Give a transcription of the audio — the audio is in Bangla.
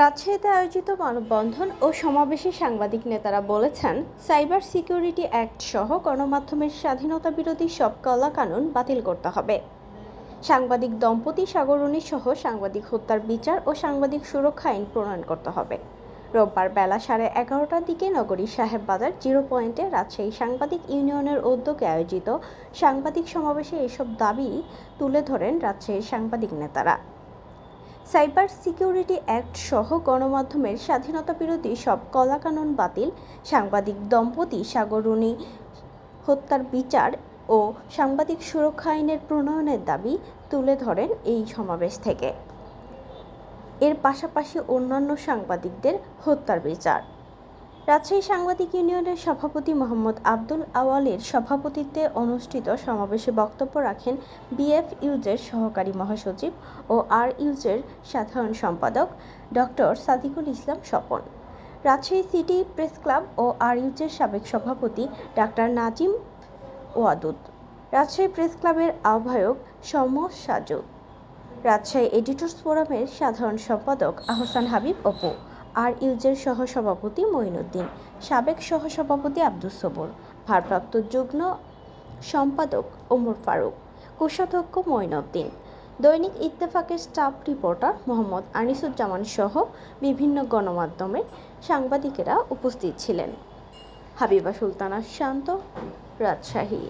রাজশাহীতে আয়োজিত মানববন্ধন ও সমাবেশে সাংবাদিক নেতারা বলেছেন, সাইবার সিকিউরিটি অ্যাক্ট সহ গণমাধ্যমের স্বাধীনতা বিরোধী সব কলা কানুন বাতিল করতে হবে। সাংবাদিক দম্পতি সাগরণী সহ সাংবাদিক হত্যার বিচার ও সাংবাদিক সুরক্ষা আইন প্রণয়ন করতে হবে। রোববার বেলা সাড়ে এগারোটার দিকে নগরীর সাহেব বাজার জিরো পয়েন্টে রাজশাহী সাংবাদিক ইউনিয়নের উদ্যোগে আয়োজিত সাংবাদিক সমাবেশে এসব দাবি তুলে ধরেন রাজশাহীর সাংবাদিক নেতারা। সাইবার সিকিউরিটি অ্যাক্ট সহ গণমাধ্যমের স্বাধীনতা বিরোধী সব কলাকানুন বাতিল। সাংবাদিক দম্পতি সাগরণী হত্যার বিচার ও সাংবাদিক সুরক্ষা আইনের প্রণয়নের দাবি তুলে ধরেন এই সমাবেশ থেকে। এর পাশাপাশি অন্যান্য সাংবাদিকদের হত্যার বিচার। রাজশাহী সাংবাদিক ইউনিয়নের সভাপতি মোহাম্মদ আব্দুল আওয়ালের সভাপতিত্বে অনুষ্ঠিত সমাবেশে বক্তব্য রাখেন বিএফইউজের সহকারী মহাসচিব ও আর ইউজের সাধারণ সম্পাদক doctor Sadikul Islam Swapan. Rajshahi city press club ও আর ইউজের সাবেক সভাপতি ডাক্তার নাজিম ওয়াদুদ। রাজশাহী প্রেস ক্লাবের আহ্বায়ক সৌম্য সাজু। রাজশাহী এডিটর্স ফোরামের সাধারণ সম্পাদক আহসান হাবিব অপু। আর ইউজের সহসভাপতি মঈনুদ্দিন, সাবেক সহসভাপতি আব্দুস সবুর, ভারপ্রাপ্ত যুগ্ম সম্পাদক ওমর ফারুক, কোষাধ্যক্ষ মঈনুদ্দিন, দৈনিক ইত্তেফাকের স্টাফ রিপোর্টার মোহাম্মদ আনিসুজ্জামান সহ বিভিন্ন গণমাধ্যমের সাংবাদিকেরা উপস্থিত ছিলেন। হাবিবা সুলতানা শান্ত, রাজশাহী।